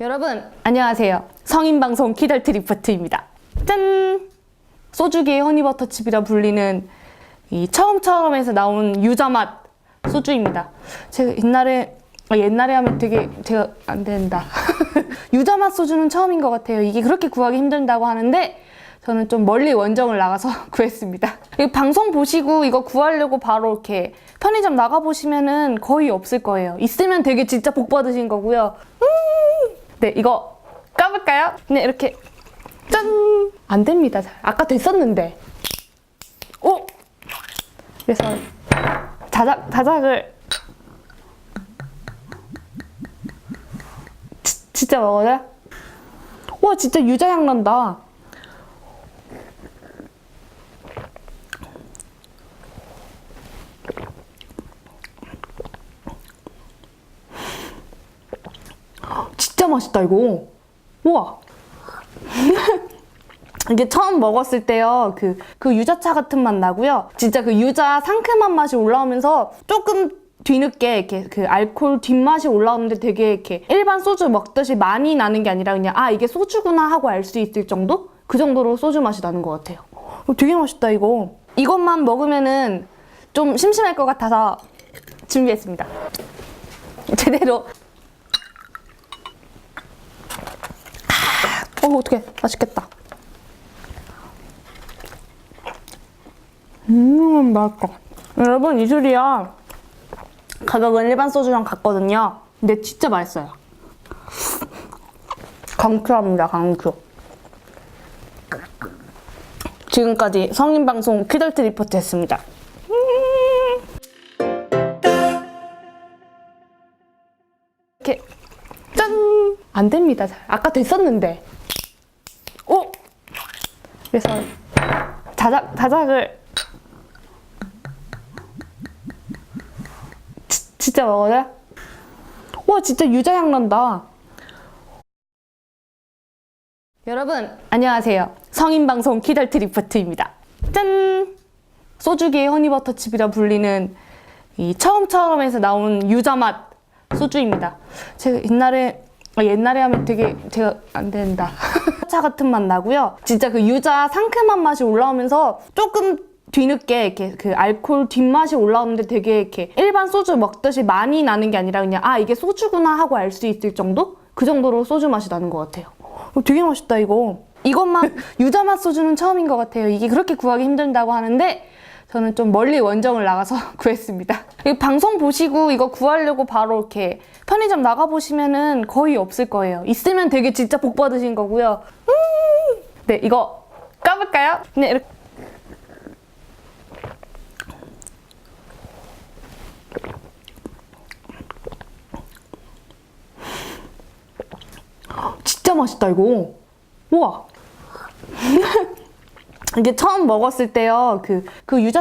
여러분 안녕하세요. 성인 방송 키덜트 리포트입니다. 짠! 소주계의 허니버터칩이라 불리는 이 처음처럼에서 나온 유자 맛 소주입니다. 제가 옛날에 아, 옛날에 하면 되게 제가 안 된다. 유자 맛 소주는 처음인 것 같아요. 이게 그렇게 구하기 힘들다고 하는데 저는 좀 멀리 원정을 나가서 구했습니다. 이 방송 보시고 이거 구하려고 바로 이렇게 편의점 나가 보시면은 거의 없을 거예요. 있으면 되게 진짜 복 받으신 거고요. 음! 네, 이거 까볼까요? 그냥 이렇게 짠! 안 됩니다. 잘. 아까 됐었는데. 오! 그래서 자작 자작을 지- 진짜 먹어요? 와, 진짜 유자향 난다. 맛있다 이거. 우와. 이게 처음 먹었을 때요, 그, 그 유자차 같은 맛 나고요. 진짜 그 유자 상큼한 맛이 올라오면서 조금 뒤늦게 이렇게 그 알코올 뒷맛이 올라오는데 되게 이렇게 일반 소주 먹듯이 많이 나는 게 아니라 그냥 아, 이게 소주구나 하고 알 수 있을 정도? 그 정도로 소주 맛이 나는 것 같아요. 어, 되게 맛있다, 이거. 이것만 먹으면은 좀 심심할 것 같아서 준비했습니다. 제대로 어, 어떡해. 맛있겠다. 음, 맛있다. 여러분, 이 술이야. 가격은 일반 소주랑 같거든요. 근데 진짜 맛있어요. 강추합니다, 강추. 지금까지 성인방송 퀴덜트 리포트 했습니다. 이렇게, 짠! 안 됩니다, 잘. 아까 됐었는데. 오! 그래서 자작, 자작을 지- 진짜 먹어요? 와 진짜 유자향 난다. 여러분 안녕하세요. 성인 방송 키덜트 리포트입니다. 짠! 소주계의 허니버터칩이라 불리는 이 처음처럼에서 나온 유자 맛 소주입니다. 제가 옛날에 아, 옛날에 하면 되게 제가 안 된다. 차 같은 맛 나고요. 진짜 그 유자 상큼한 맛이 올라오면서 조금 뒤늦게 이렇게 그 알코올 뒷맛이 올라오는데 되게 이렇게 일반 소주 먹듯이 많이 나는 게 아니라 그냥 아 이게 소주구나 하고 알 수 있을 정도? 그 정도로 소주 맛이 나는 것 같아요. 어, 되게 맛있다 이거. 이것만 유자 맛 소주는 처음인 것 같아요. 이게 그렇게 구하기 힘들다고 하는데 저는 좀 멀리 원정을 나가서 구했습니다. 이 방송 보시고 이거 구하려고 바로 이렇게 편의점 나가 보시면은 거의 없을 거예요. 있으면 되게 진짜 복 받으신 거고요. 음! 네, 이거 까볼까요? 그냥 이렇게 진짜 맛있다 이거. 우와. 이게 처음 먹었을 때요, 그, 그 유자